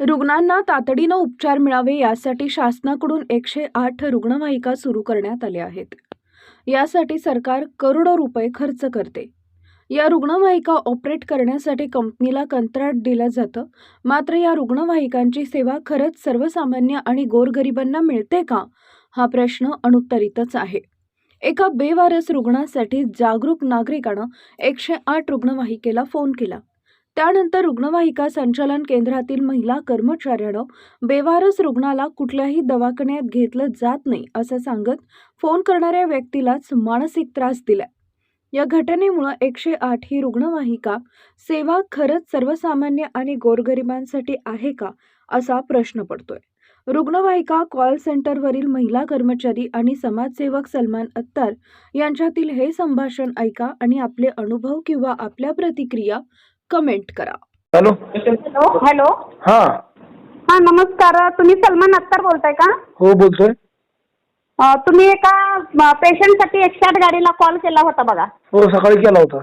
रुग्णांना तातडीनं उपचार मिळावे यासाठी शासनाकडून एकशे आठ रुग्णवाहिका सुरू करण्यात आल्या आहेत. यासाठी सरकार करोडो रुपये खर्च करते. या रुग्णवाहिका ऑपरेट करण्यासाठी कंपनीला कंत्राट दिलं जातं. मात्र या रुग्णवाहिकांची सेवा खरंच सर्वसामान्य आणि गोरगरिबांना मिळते का? हा प्रश्न अनुत्तरितच आहे. एका बेवारस रुग्णासाठी जागरूक नागरिकानं एकशे आठ रुग्णवाहिकेला फोन केला. त्यानंतर रुग्णवाहिका संचालन केंद्रातील महिला कर्मचाऱ्यानं बेवारस रुग्णाला कुठल्याही दवाखान्यात घेतलं जात नाही असं सांगत फोन करणाऱ्या व्यक्तीलाच मानसिक त्रास दिला या घटनेमुळं एकशे आठ ही रुग्णवाहिका सेवा खरंच सर्वसामान्य आणि गोरगरिबांसाठी आहे का असा प्रश्न पडतोय. रुग्णवाहिका कॉल सेंटरवरील महिला कर्मचारी आणि समाजसेवक सलमान अत्तार यांच्यातील हे संभाषण ऐका आणि आपले अनुभव किंवा आपल्या प्रतिक्रिया कमेंट करा. हॅलो? हॅलो? हॅलो? हा. हा नमस्कार. तुम्ही सलमान अख्तर बोलताय का? हो बोलतोय. अं, तुम्ही एका पेशंटसाठी एकशे आठ गाडीला कॉल केला होता बघा. हो सकाळी केला होता.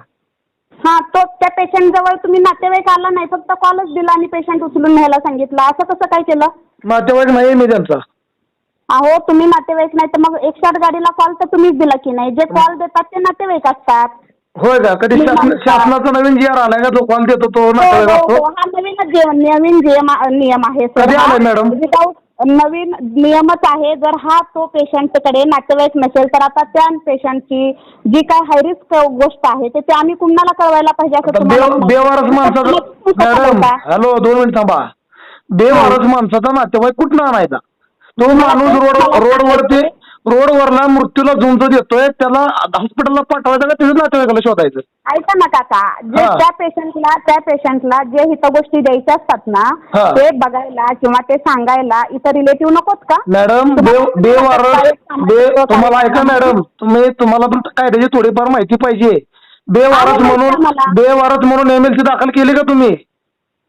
हा तो त्या पेशंट जवळ तुम्ही नातेवाईक आला नाही फक्त कॉलच दिला आणि पेशंट उचलून न्यायला सांगितलं. असं कसं काय केलं? नातेवाईक नाही मी त्यांचा. अहो तुम्ही नातेवाईक नाही तर मग एकशे आठ गाडीला कॉल तर तुम्हीच दिला की नाही? जे कॉल देतात ते नातेवाईक असतात. होय का कधी शासन. शासनाचा नवीन जी आर आलाय का जो कॉल देतो तो हो, हो, असतो हो. हा नवीन जे- नवीन नियम आहे. कधी हा आलाय मॅडम? without नवीन नियमच आहे जर हा तो पेशंटकडे नातेवाईक नसेल तर आता त्या पेशंटची जी काय हायरिस्क गोष्ट आहे ते ते आम्ही कुणाला कळवायला पाहिजे असं आता तुम्हाला बेव- म्हणायचं. बेवारस माणसाचा तुम्ही मॅडम बोलता. हॅलो दोन मिनिट थांबा बेवारस माणसाचा नातेवाईक कुठं आणायचा तो माणूस रोड रोडवरती रोडवरला मृत्यूला झुंज देतोय त्याला हॉस्पिटलला पाठवायचं का त्याच्या नातेवाईकाला शोधायचं ऐका ना काका जे हा. त्या पेशंटला त्या पेशंटला जे हित गोष्टी द्यायच्या असतात ना हा. ते बघायला किंवा ते सांगायला इतर रिलेटिव्ह नकोत का मॅडम बे तुम्हाला ऐका मॅडम तुम्ही तुम्हाला पण कायद्याची थोडीफार माहिती पाहिजे बेवारस आहे म्हणून. बेवारस म्हणून एमएलसी दाखल केली का तुम्ही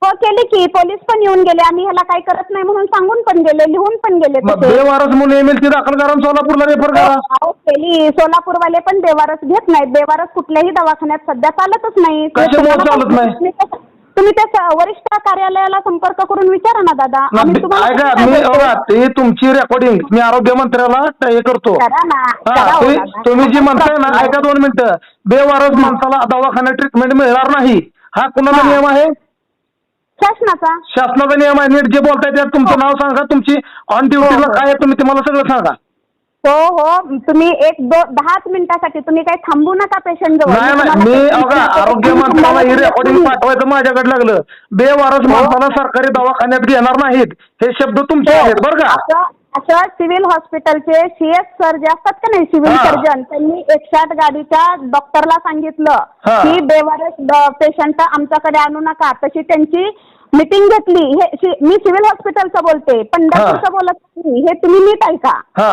हो केली की. पोलीस पण येऊन गेले. आम्ही ह्याला काही करत नाही म्हणून सांगून पण गेले लिहून पण गेले मग तसे. बेवारस म्हणून एमएलसी दाखल करा आणि सोलापूरला रेफर करा. अहो, केली. सोलापूरवाले पण बेवारस घेत नाहीत. बेवारस कुठल्याही दवाखान्यात सध्या चालतच नाही. ते कशामुळे तुम्हाला चालत नाही? तुम्ही तुम्ही त्या स- वरिष्ठ कार्यालयाला संपर्क करून विचारा ना दादा. ना, आम्ही बे- तुम्हाला ऐका काय मी बोलतो? बघा ते तुमची रेकॉर्डिंग मी आरोग्य मंत्र्याला हे करतो. करा ना. हा करा हो ते दादा. तुम्ही जी म्हणताय ना ऐका दोन मिनिटं. बेवारस माणसाला दवाखान्यात ट्रीटमेंट मिळणार नाही. हा कुणाचा हा. नियम आहे? शासनाचा? शासनाचा नियम आहे नीट जे बोलताय त्यात तुमचं नाव सांगा तुमची ऑन ड्युटीला हो. काय आहे तुम्ही तुम्हाला सगळं सांगा. हो हो तुम्ही एक दो दहाच मिनिटासाठी तुम्ही काही थांबू नका पेशंट जवळ. नाही मी आरोग्य मंत्र्याला ही रेकॉर्डिंग पाठवायचं माझ्याकडे लागलं. बेवारस हो. माणसाला सरकारी दवाखान्यात घेणार नाहीत. हे शब्द तुमचे आहेत बरं का. असं असं सिव्हिल हॉस्पिटलचे सीएस सर जे असतात का नाही सिव्हिल हा. सर्जन त्यांनी एकशे आठ गाडीच्या डॉक्टरला सांगितलं हा. की बेवारस पेशंट आमच्याकडे आणू नका. तशी त्यांची मिटिंग घेतली. हे शि- मी सिव्हिल हॉस्पिटलचं बोलते पंढरपूरचं बोलत नाही. हे तुम्ही नीट ऐका. हा.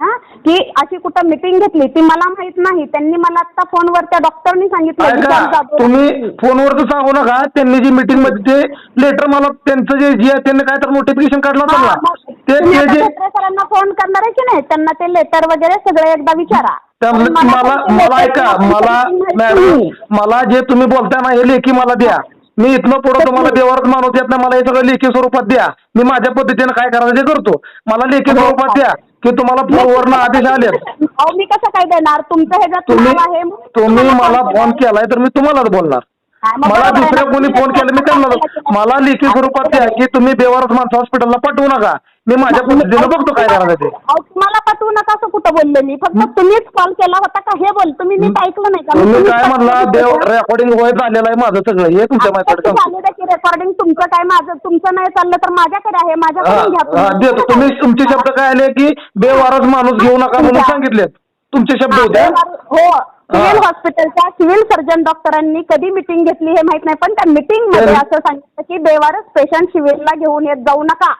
हा? की अशी कुठं मिटिंग घेतली? ती मला माहीत नाही. त्यांनी मला आता फोनवर त्या डॉक्टरनी सांगितलं. ऐका तुम्ही. फोनवर तर सांगू नका. त्यांनी जी मीटिंगमध्ये ते लेटर मला त्यांचं जे जे आहे त्यांनी काय तर नोटिफिकेशन काढलं होतं हा, मग ते तुम्ही ते आता जे डॉक्टर सरांना फोन करणार आहे की नाही? त्यांना ते लेटर वगैरे सगळे एकदा विचारा. मला मला ऐका मला मॅडम. मला जे तुम्ही बोलताय ना हे लेखी मला द्या. मी इथनं पुढं तुम्हाला देवारच मानवत येत नाही मला हे सगळं लेखी स्वरूपात द्या. मी माझ्या पद्धतीने काय करायचं ते करतो. मला लेखी हो, स्वरूपात द्या की तुम्हाला फोनवरनं आदेश आलेत. अहो मी कसं काय देणार? तुमचं ह्याच्यात तुम्ही नाव आहे म्हणून तुम्ही तुम्हाला मला फोन केला. केलाय तर मी तुम्हालाच बोलणार. हा, मला ना. कोणी तुम्ही फोन केला मी त्यांना मला लेखी नाही? स्वरूपात द्या की तुम्ही बेवारस माणसं हॉस्पिटलला पाठवू नका. मी माझ्या पद्धतीने बघतो काय करायचं ते. अहो, तुम्हाला पाठवू नका असं कुठं बोलले मी. फक्त तुम्हीच कॉल केला होता का? हे बोल. तुम्ही नीट ऐकलं नाही का? मी तुम्ही काय म्हणला? देव. रेकॉर्डिंग वय झालेलं आहे माझं सगळं. हे तुमच्या माझ्याकडे रेकॉर्डिंग तुमचं काय माझं तुमचं नाही चाललं तर माझ्याकडे आहे. माझ्याकडून घ्या हा, देतो. तुम्ही तुमचे शब्द काय आले की बेवारस माणूस घेऊ नका म्हणून सांगितलेत. तुमचे शब्द होते हो. सिव्हिल हॉस्पिटलच्या सिव्हिल सर्जन डॉक्टरांनी कधी मिटिंग घेतली हे माहीत नाही पण त्या मिटिंगमध्ये असं सांगितलं की बेवारस पेशंट सिव्हिलला घेऊन येत जाऊ नका.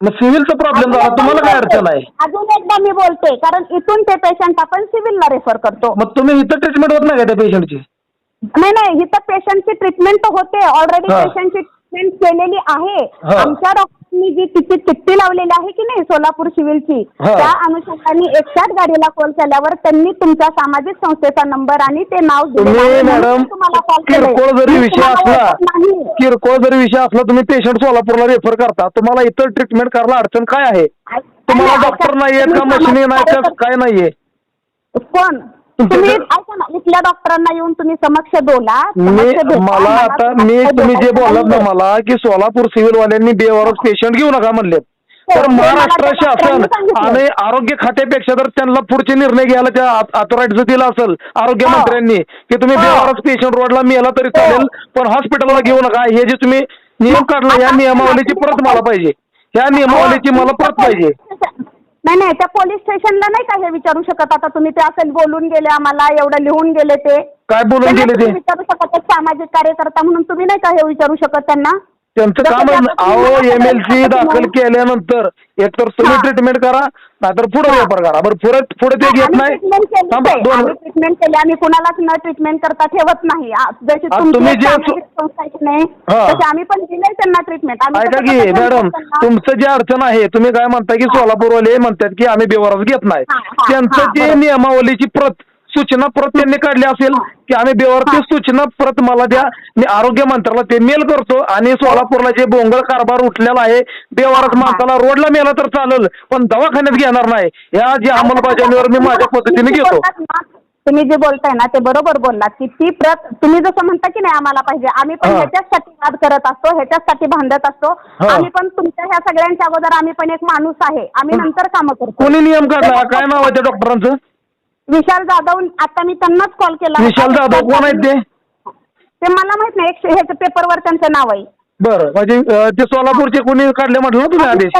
मग सिव्हिलचा प्रॉब्लेम झाला. तुम्हाला काय अडचण आहे. अजून एकदा मी बोलते कारण इथून ते पेशंट आपण सिव्हिलला रेफर करतो. मग तुम्ही इथं ट्रीटमेंट होत नाही का त्या पेशंटची नाही नाही इथं पेशंटची ट्रीटमेंट होते. ऑलरेडी हा. पेशंटची ट्रीटमेंट केलेली आहे. हा. आमच्या डॉक्टर मी जी तिची चिठ्ठी लावलेली आहे की नाही सोलापूर सिव्हिलची हा. त्या अनुषंगाने एकट्याच गाडीला कॉल केल्यावर त्यांनी तुमच्या सामाजिक संस्थेचा नंबर आणि ते नाव दिलेलं तुम्ही आहे म्हणून मॅडम मी तुम्हाला केलाय. किरकोळ जरी मी विषय तुम्हाला असला नाही. किरकोळ जरी विषय असला तुम्ही पेशंट सोलापूरला रेफर करता तुम्हाला इतर ट्रीटमेंट करायला अडचण काय आहे तुम्हाला डॉक्टर नाहीये का मशिनी नाही का काय नाहीये कोण तुम्ही घ- ऐका ना इथल्या डॉक्टरांना येऊन तुम्ही समक्ष बोला मी समक्ष भेटा. मला आता तुम्हाला मी तुम्ही जे बोलायचं बोललात ना नाहीये. मला की सोलापूर सिव्हिल वाल्यांनी बेवारस पेशंट घेऊ नका म्हणले हो, तर ते मला महाराष्ट्र त्या शासन डॉक्टरांनी सांगितलं. आणि आरोग्य खात्यापेक्षा जर त्यांना पुढचे निर्णय घ्यायला त्या अथॉरिटीचं दिला असेल आरोग्य हो. मंत्र्यांनी की तुम्ही हो. बेवारस पेशंट रोडला मेला तरी चालेल पण हॉस्पिटलला घेऊ नका हे जे तुम्ही नियम काढला या नियमावलीची प्रत मला पाहिजे या नियमावलीची मला प्रत पाहिजे नाही नाही त्या पोलीस स्टेशनला नाही का हे विचारू शकत? आता तुम्ही ते असेल बोलून गेले आम्हाला एवढं लिहून गेले ते. काय बोलून नाही गेले ते? तुम्ही विचारू शकत एक सामाजिक कार्यकर्ता म्हणून तुम्ही नाही का हे विचारू शकत त्यांना? त्यांचं काम अहो एम एल सी दाखल केल्यानंतर एकतर तुम्ही. ट्रीटमेंट करा नाहीतर पुढे. रेफर करा बरं पुढे पुढे ते घेत नाही ट्रीटमेंट केली थांबा, आहे. दोन आम्ही ट्रीटमेंट केली आम्ही कुणालाच न ट्रीटमेंट करता ठेवत नाही आ- जशी आ, तुमची तुम्ही जे सामाजिक संस्था आहे की नाही हा. तशी आम्ही पण दिलंय त्यांना ट्रीटमेंट आम्ही ऐका की कसं मॅडम? तुमचं जे अडचण आहे तुम्ही काय म्हणता की सोलापूरवाले म्हणतात की आम्ही बेवारस घेत नाही हा, हा, त्यांचं हा, जे बरोबर. नियमावलीची प्रत सूचना प्रत त्यांनी काढली असेल की आम्ही बेवारची सूचना प्रत मला द्या. मी आरोग्य मंत्र्याला ते मेल करतो आणि सोलापूरला जे बोंगळ कारभार उठलेला आहे बेवारस माणसाला रोडला मेला तर चालेल पण दवाखान्यात घेणार नाही. या जे अंमलबजावणीवर मी माझ्या पद्धतीने तुम्ही जे घेतो तुम्ही जे बोलताय ना ते बरोबर बोललात की ती प्रत तुम्ही जसं म्हणता की नाही आम्हाला पाहिजे आम्ही पण हा. ह्याच्यासाठी वाद करत असतो ह्याच्यासाठी भांडत असतो. आम्ही पण तुमच्या ह्या सगळ्यांच्या अगोदर आम्ही पण एक माणूस आहे. आम्ही नंतर कामं करतो. कोणी नियम काढला? काय नाव आहे त्या डॉक्टरांचं विशाल जाधव आता मी त्यांनाच कॉल केला. विशाल. जाधव कोण आहेत ते? ते मला माहीत नाही. एक ह्याच्या पेपरवर त्यांचं नाव आहे. बरं म्हणजे अं, ते सोलापूरचे कोणी काढले म्हटलं ना तुम्ही आदेश?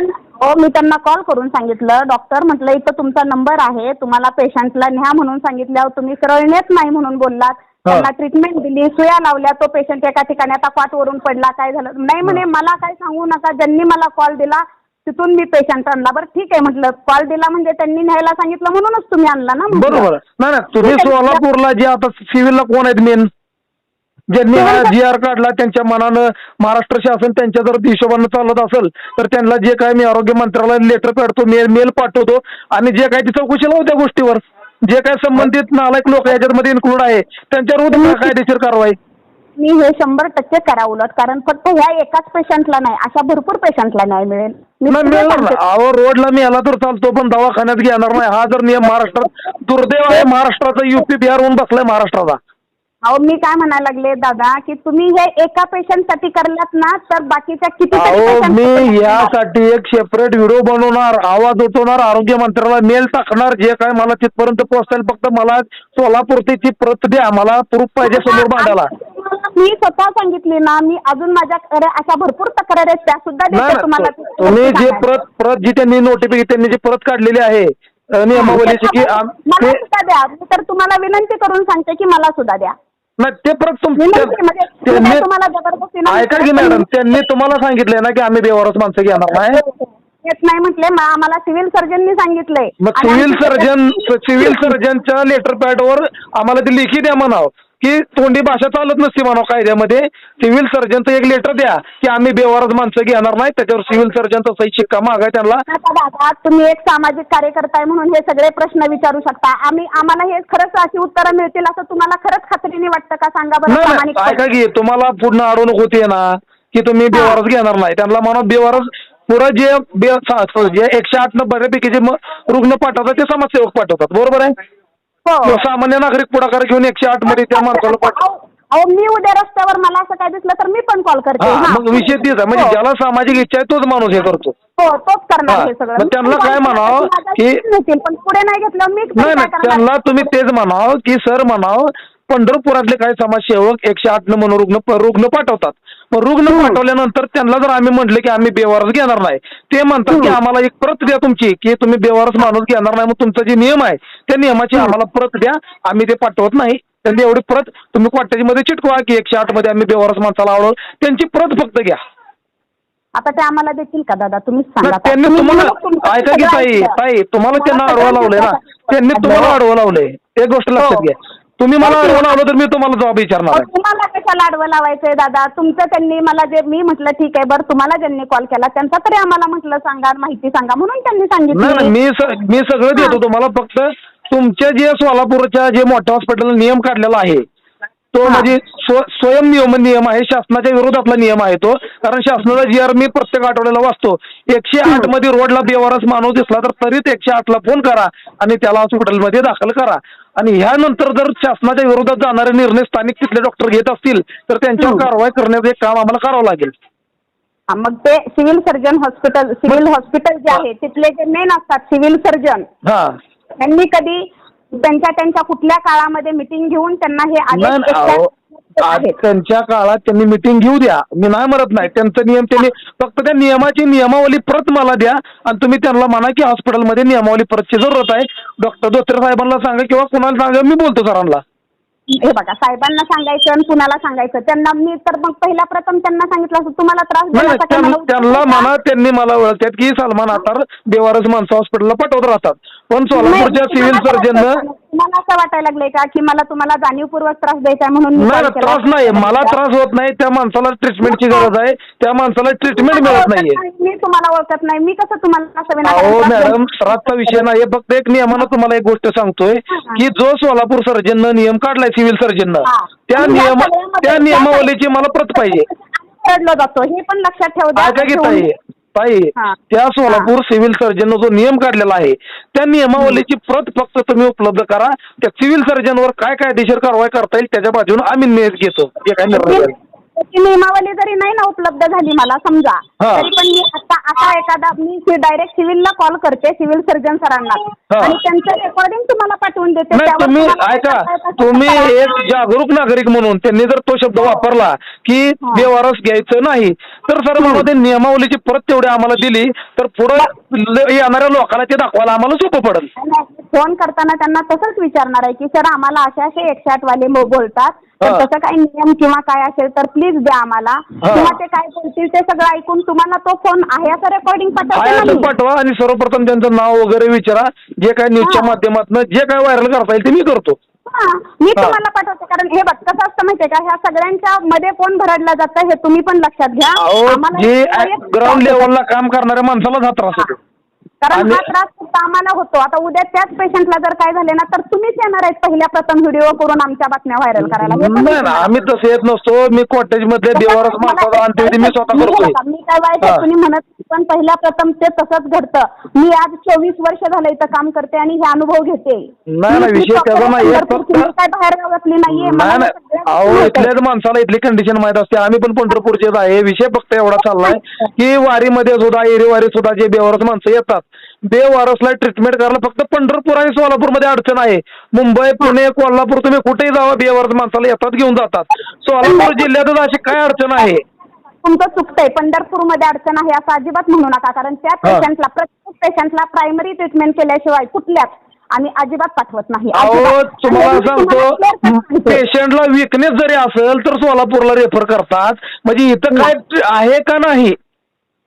हो मी त्यांना कॉल करून सांगितलं. डॉक्टर म्हटलं इथं तुमचा नंबर आहे. तुम्हाला पेशंटला न्या म्हणून सांगितल्यावर तुम्ही सरळ नेत नाही म्हणून बोललात. त्यांना ट्रीटमेंट दिली. सुया लावल्या. तो पेशंट एका ठिकाणी आता पाठवरून पडला. काय झालं? नाही म्हणे मला काय सांगू नका. ज्यांनी मला कॉल दिला तिथून मी पेशंट आणला. बरं ठीक आहे म्हटलं. कॉल दिला म्हणजे त्यांनी न्यायला सांगितलं म्हणूनच तुम्ही आणला ना म्हटलं. बरोबर. नाही तुम्ही सोलापूरला जे आता सिव्हिलला कोण आहेत मेन ज्यांनी हा जी आर काढला त्यांच्या मनानं महाराष्ट्र शासन त्यांच्या जर हिशोबानं चालत असेल तर त्यांना जे काय मी आरोग्य मंत्र्याला लेटर काढतो मेल मेल पाठवतो आणि जे काय ती चौकशी लावू त्या गोष्टीवर. जे काय संबंधित नालायक लोक याच्यामध्ये इन्क्लूड आहे त्यांच्यावर का कायदेशीर कारवाई. मी हे शंभर टक्के करा उलट कारण फक्त ह्या एकाच पेशंटला नाही अशा भरपूर पेशंटला न्याय मिळेल. मी नाही तुला मिळणार ना. सांगते. अहो रोडला मी आला तर चालतो पण दवाखान्यात घेणार नाही. हा जर नियम महाराष्ट्रात दुर्दैव आहे महाराष्ट्राचा युपी बिहार होऊन बसलाय महाराष्ट्राचा. अहो मी काय म्हणायला लागले दादा की तुम्ही हे एका पेशंटसाठी करलात ना तर बाकीच्या किती अहो मी यासाठी एक सेपरेट व्हिडिओ बनवणार आवाज उठवणार आरोग्य मंत्र्याला मेल टाकणार जे काय मला तिथपर्यंत पोहोचेल फक्त मला सोलापूरची प्रत द्या मला प्रूफ पाहिजे समोर मांडायला मी स्वतः सांगितली ना मी अजून माझ्याकडे अशा भरपूर तक्रारी आहेत त्या सुद्धा नाही देते नाही, तुम्हाला. तुम्ही जे प्रत प्रत जी त्यांनी नोटिफिकेशन त्यांनी जी प्रत काढलेली आहे अ, नियमावलीची की आम- मला ते- सुद्धा द्या. मी तर तुम्हाला विनंती करून सांगते की मला सुद्धा द्या. नाही ते प्रत तुम विनंती म्हणजे मी त्यांनी काय तुम्हाला जबरदस्तीनं ऐका की विचारत मॅडम नाही. त्यांनी तुम्हाला सांगितलंय ना की आम्ही बेवारस माणसं घेणार नाही? येत नाही म्हटले मग आम्हाला सिव्हिल सर्जननी सांगितलंय. मग आणि सिव्हिल सर्जन सिव्हिल सर्जनच्या लेटर पॅडवर आम्हाला ती लेखी द्या म्हणाव. की तोंडी भाषा चालत नसते म्हणाव कायद्यामध्ये. सिव्हिल सर्जनचं एक लेटर द्या की आम्ही बेवारस माणसं घेणार नाही त्याच्यावर सिव्हिल सर्जनचा सही शिक्का मागा त्यांना. तुम्ही एक सामाजिक कार्यकर्ता आहे म्हणून हे सगळे प्रश्न विचारू शकता. आम्ही आम्हाला हे खरंच अशी उत्तरं मिळतील असं तुम्हाला खरंच खात्रीने वाटतं का? सांगा बरं. ऐका की तुम्हाला पुढनं अडवणूक होते ना की तुम्ही बेवारस घेणार नाही. त्यांना म्हणा बेवारस पुढं जे जे एकशे आठ न बऱ्यापैकी जे रुग्ण पाठवतात ते समाजसेवक पाठवतात. बरोबर आहे? हो सामान्य नागरिक पुढाकार घेऊन एकशे आठमध्ये त्या माणसाला पाठव अहो मी उद्या रस्त्यावर मला असं काय दिसलं तर मी पण कॉल करते हा हा. मग विषय तेच आहे म्हणजे हो. ज्याला सामाजिक इच्छा आहे तोच माणूस हे करतो हो तोच करणार हा. सगळं मग मी त्यांना पण काय call म्हणावं करते, माझ्या की- पण पुढे नाही घेतलं मी पण नाही काय नाही करणार? त्यांना तुम्ही तेच म्हणाव की सर म्हणाव पंढरपुरातले काही समाजसेवक एकशे आठ न मनोरुग्ण प- रुग्ण पाठवतात मग रुग्ण पाठवल्यानंतर त्यांना जर आम्ही म्हटलं की आम्ही बेवारस घेणार नाही ते म्हणतात की आम्हाला एक प्रत द्या तुमची की तुम्ही बेवारस माणूस घेणार नाही मग तुमचा जे नियम आहे त्या नियमाची आम्हाला प्रत द्या आम्ही ते पाठवत नाही त्यांनी एवढी प्रत तुम्ही क्वार्टरीमध्ये चिटकवा की एकशे आठमध्ये आम्ही बेवारस माणसाला आवडव त्यांची प्रत फक्त घ्या आता ते आम्हाला देतील का दादा तुम्हीच सांगा. त्यांनी तुम्ही तुम्हाला ऐका की ताई. ताई तुम्हाला त्यांना अडवा लावलंय ना. त्यांनी तुम्हाला हो. अडवा लावलंय एक गोष्ट लक्षात हो. घ्या तुम्ही मला आलो तर मी तुम्हाला जबाब विचारणार अहो, आहे तुम्हाला कशाला आडवं लावायचंय दादा? तुमचं त्यांनी मला जे मी म्हटलं ठीक आहे बरं तुम्हाला ज्यांनी कॉल केला त्यांचा तरी आम्हाला म्हटलं सांगा माहिती सांगा म्हणून त्यांनी नाही नाही सांगितलं मी स- मी सगळं देतो तुम्हाला फक्त तुमच्या जे सोलापूरच्या जे मोठ्या हॉस्पिटल नियम काढलेला आहे तो. म्हणजे स्व- स्वयं नियम नियम आहे शासनाच्या विरोधातला नियम आहे तो. कारण शासनाचा जी आर मी प्रत्येक आठवड्याला वाचतो एकशे आठमध्ये रोडला बेवारस माणूस दिसला तर त्वरित एकशे आठला फोन करा आणि त्याला हॉस्पिटलमध्ये दाखल करा. आणि ह्यानंतर जर शासनाच्या विरोधात जाणारे निर्णय स्थानिक तिथले डॉक्टर घेत असतील तर त्यांच्यावर. कारवाई करण्याचं एक काम आम्हाला करावं लागेल. मग ते civil surgeon hospital civil hospital जे आहे तिथले जे मेन असतात सिव्हिल सर्जन हा. त्यांनी कधी त्यांच्या त्यांच्या कुठल्या काळामध्ये मिटिंग घेऊन त्यांना हे आदेश त्यांच्या काळात त्यांनी मिटिंग घेऊ द्या. मी नाही म्हणत नाही. त्यांचा नियम त्यांनी फक्त त्या नियमाची नियमावली परत मला द्या आणि तुम्ही त्यांना म्हणा की हॉस्पिटलमध्ये नियमावली परतची जरूरत आहे. डॉक्टर धोत्रे साहेबांना सांगा किंवा कुणाला सांगा मी बोलतो सरांना. हे बघा साहेबांना सांगायचं आणि कुणाला सांगायचं त्यांना मी तर मग पहिल्या प्रथम त्यांना सांगितलं असं तुम्हाला त्रास त्यांना म्हणा. त्यांनी मला ओळखतात की सलमान अतार बेवारस माणसं हॉस्पिटलला पाठवत राहतात. पण सोलापूरच्या सिव्हिल सर्जननं तुम्हाला असं वाटायला लागलंय का की मला तुम्हाला जाणीवपूर्वक त्रास द्यायचा आहे म्हणून मी नाही call नाही, केला? त्रास नाही मला त्रास होत नाही त्या माणसाला ट्रीटमेंटची गरज आहे त्या माणसाला ट्रीटमेंट तुम्हाला मिळत ओळखत नाहीये नाही, मी तुम्हाला ओळखत नाही मी कसं तुम्हाला असं विनाकारण अहो त्रास मॅडम? त्रासचा विषय नाही फक्त एक नियमानं तुम्हाला एक गोष्ट सांगतोय की जो सोलापूर सर्जननं नियम काढलाय सिव्हिल सर्जननं हा. त्या मी या नियम सगळ्यामध्ये- त्या नियमावलीची मला प्रत पाहिजे रडलो जातो हे पण लक्षात ठेवू द्या. ताई हा. त्या सोलापूर सिव्हिल सर्जननं जो नियम काढलेला आहे त्या नियमावलीची प्रत फक्त तुम्ही उपलब्ध करा. त्या सिव्हिल सर्जनवर काय कायदेशीर कारवाई करता येईल त्याच्या बाजूने आम्ही निर्णय घेतो. जे काय निर्णय घेईल. ती नियमावली जरी नाही ना उपलब्ध झाली मला समजा हा. तरी पण मी आता असा एखादा मी डायरेक्ट सिव्हिलला कॉल करते सिव्हिल सर्जन सरांना हा. आणि त्यांचं रेकॉर्डिंग तुम्हाला पाठवून देते नाही त्यावर तुम्ही तुम्हाला ऐका काय तुम्ही. एक जागरूक नागरिक म्हणून त्यांनी जर तो शब्द वापरला की हा. बेवारस घ्यायचं नाही तर सर मला ते नियमावलीची परत तेवढी आम्हाला दिली तर पुढं येणाऱ्या लोकांना ते दाखवायला आम्हाला सोपं पडेल फोन करताना त्यांना तसंच विचारणार आहे की सर आम्हाला असे असे एकशे आठ वाले मो- बोलतात तर. तसं काही नियम किंवा काय असेल तर प्लीज द्या आम्हाला. किंवा ते काय बोलतील ते सगळं ऐकून तुम्हाला तो फोन आहे असं रेकॉर्डिंग पाठवते. पाठवा आणि सर्वप्रथम त्यांचं नाव वगैरे विचारा जे काय न्यूजच्या. माध्यमातून जे काय व्हायरल करता येईल ते मी करतो मी. तुम्हाला पाठवते कारण हे बघ कसं असतं माहितीये का ह्या सगळ्यांच्या मध्ये कोण भरडलं जातं हे तुम्ही पण लक्षात घ्या ग्राउंड. लेवलला काम करणाऱ्या माणसाला त्रास होतो कारण हा त्रास फक्त आम्हाला होतो. आता उद्या त्याच पेशंटला जर काय झाले ना तर तुम्हीच येणार आहेत पहिल्या प्रथम व्हिडिओ करून आमच्या बातम्या व्हायरल करायला. हे पण नाही मी ना तुम्हाला आम्ही तसं येत नसतो. मी कॉटेज माणसाचा अंत्यविधी मी स्वतः काय वाईट हा. आहे तुम्ही म्हणत पण पहिल्या प्रथम ते तसंच घडतं. मी आज चोवीस वर्ष झालं इथं काम करते आणि हे अनुभव घेते. नाही, नाही, मी- विषय पंढरपूरची, मी काय बाहेर गावातली नाहीये मला नाही. नाही सगळं अहो माहिती आहे. इथल्याच माणसाला इथली कंडिशन माहीत असते. आम्ही पण पंढरपूरचेच आहे. विषय फक्त एवढा चाललाय की वारीमध्ये सुद्धा एरीवारी सुद्धा जे बेवारस माणसं येतात बेवारसला ट्रीटमेंट करायला फक्त पंढरपूर आणि सोलापूरमध्ये अडचण आहे. मुंबई पुणे कोल्हापूर तुम्ही कुठेही जावा बेवारस माणसाला येतात घेऊन जातात. सोलापूर जिल्ह्यातच अशी काय अडचण आहे? तुमचं चुकतंय पंढरपूरमध्ये अडचण आहे असं अजिबात म्हणू नका कारण त्या. पेशंटला प्रत्येक पेशंटला प्रायमरी ट्रीटमेंट केल्याशिवाय कुठल्याच आम्ही अजिबात पाठवत नाही अहो अजिबात. तुम्हाला सांगते. पेशंटला विकनेस जरी असेल तर सोलापूरला रेफर करतात म्हणजे इथं काय आहे का नाही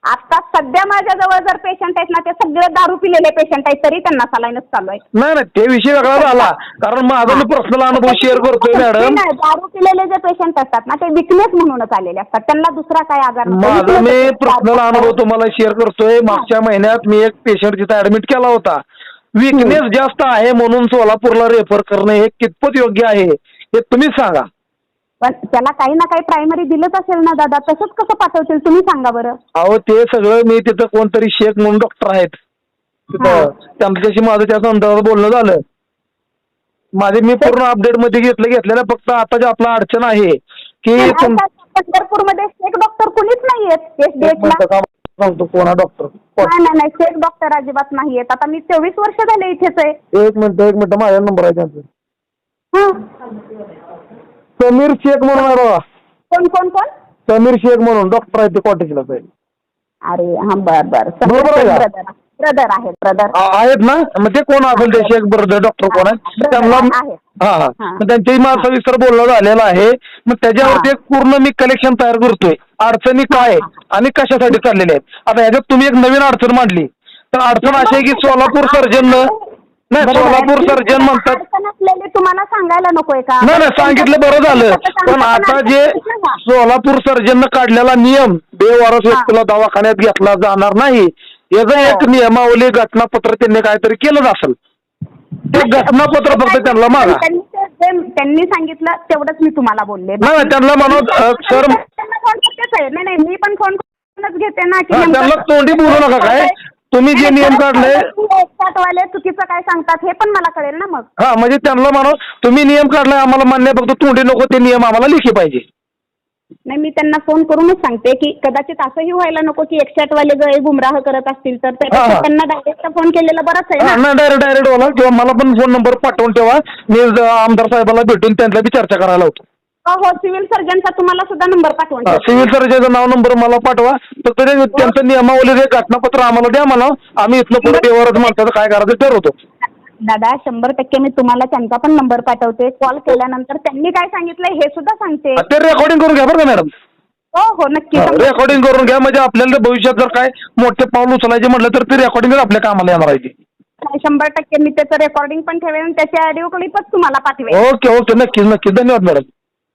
आता सध्या माझ्याजवळ जर पेशंट आहेत ना ते सगळे दारू पिलेले पेशंट आहेत तरी त्यांना सलाईनच चालू आहे. नाही नाही ते विषय वेगळा झाला. कारण माझा मी पर्सनल अनुभव शेअर करतोय मॅडम नाही, दारू पिलेले जे पेशंट असतात ना ते विकनेस म्हणूनच आलेले असतात. त्यांना दुसरा काय आजार नसतो. माझा मी पर्सनल. अनुभव तुम्हाला शेअर करतोय. मागच्या महिन्यात मी एक पेशंट तिथे ऍडमिट केला होता. विकनेस जास्त आहे म्हणून सोलापूरला रेफर करणे हे कितपत योग्य आहे हे तुम्हीच सांगा. पण त्याला काही ना काही प्रायमरी दिलंच असेल ना दादा तसंच कसं पाठवतील तुम्ही सांगा बरं. अहो ते सगळं मी तिथं कोणतरी शेख म्हणून डॉक्टर आहेत. तिथं त्यांच्याशी माझं त्या संदर्भात बोलणं झालं. माझे मी पूर्ण अपडेटमध्ये घेतलं घेतलेलं फक्त आता जे आपला अडचण आहे की तुम- पंढरपूरमध्ये शेख डॉक्टर कुणीच नाहीयेत एक डेटला मिनिटं का सांगतो कोणा डॉक्टर नाही नाही नाही शेख डॉक्टर अजिबात नाहीयेत आता मी चोवीस वर्ष झाले इथेच आहे. एक मिनिट एक मिनिट माझा नंबर आहे त्यांचा. हं. समीर शेख म्हणून आहे बघा. कोण कोण कोण? समीर शेख म्हणून डॉक्टर आहेत ते कॉटेजला साहेब अरे हा बर बर. बरोबर आहे का? ब्रदर आहेत ब्रदर आहेत ना? मग ते कोण असेल ते शेख ब्रदर डॉक्टर कोण Brother त्यांना आहेत. हा हा. हा. मग त्यांच्याही माझं सविस्तर बोलणं झालेलं आहे. मग त्याच्यावरती हा. एक पूर्ण मी कलेक्शन तयार करतोय. अडचणी काय? आहे आणि कशासाठी चाललेल्या आहेत? आता ह्याच्यात तुम्ही एक नवीन अडचण मांडली. तर अडचण अशी आहे की सोलापूर सर्जननं नाही, बरोबर आहे. सोलापूर सर्जन म्हणतात- अडचण असलेली तुम्हाला सांगायला नकोय का? नाही नाही सांगितलं बरं झालं. पण आता जे. सोलापूर सर्जननं काढलेला नियम बेवारस व्यक्तीला दवाखान्यात घेतला जाणार नाही. याचं एक हो. नियमावली घटनापत्र त्यांनी काहीतरी केलं असेल. ते घटनापत्र फक्त त्यांना मागा त्यांनी ते- ते- त्यांनी सांगितलं तेवढंच मी तुम्हाला बोलले. नाही नाही, त्यांना म्हणत सर त्यांना फोन करतेच आहे. नाही नाही मी पण फोन करूनच घेते ना की हा, नेमकं- त्यांना तोंडी बोलू नका काय तुम्ही जे नियम काढले वाले चुकीचं काय सांगतात हे पण मला कळेल ना मग. हा म्हणजे त्यांना म्हणा तुम्ही नियम काढलाय आम्हाला मान्य फक्त तोंडी नको ते नियम आम्हाला लिखी पाहिजे. नाही मी त्यांना फोन करूनच सांगते की कदाचित असंही व्हायला नको की वाले जर गुमराह करत असतील तर त्यापेक्षा. त्यांना डायरेक्ट फोन केलेला बरंच आहे ना. डायरेक्ट डायरेक्ट बोला. किंवा मला पण फोन नंबर पाठवून ठेवा. मी आमदार साहेबाला भेटून त्यांना बी चर्चा करायला होतो हो हो सिव्हिल सर्जनचा तुम्हाला सुद्धा नंबर पाठवून हा, ठेवते. सिव्हिल सर्जनचं नाव नंबर मला पाठवा. फक्त ते त्यांचं नियमावली जे घटनापत्र आम्हाला द्या म्हणा. आम्ही इथलं पुढे देवारच माणसाचं काय करायचं ते ठरवतो. दादा शंभर टक्के मी तुम्हाला त्यांचा पण नंबर पाठवते. कॉल केल्यानंतर त्यांनी काय सांगितलंय हे सुद्धा सांगते. हा, ते रेकॉर्डिंग करून घ्या बरं का मॅडम. हो हो नक्की रेकॉर्डिंग करून घ्या. म्हणजे आपल्याला भविष्यात जर काय मोठे पाऊल उचलायचे म्हटलं तर ते रेकॉर्डिंगच आपल्या कामाला येणार आहे ती. शंभर टक्के मी त्याचं रेकॉर्डिंग पण ठेवेन आणि त्याची ऑडिओ क्लिपच तुम्हाला पाठवेन. Okay okay. नक्कीच नक्कीच. धन्यवाद मॅडम.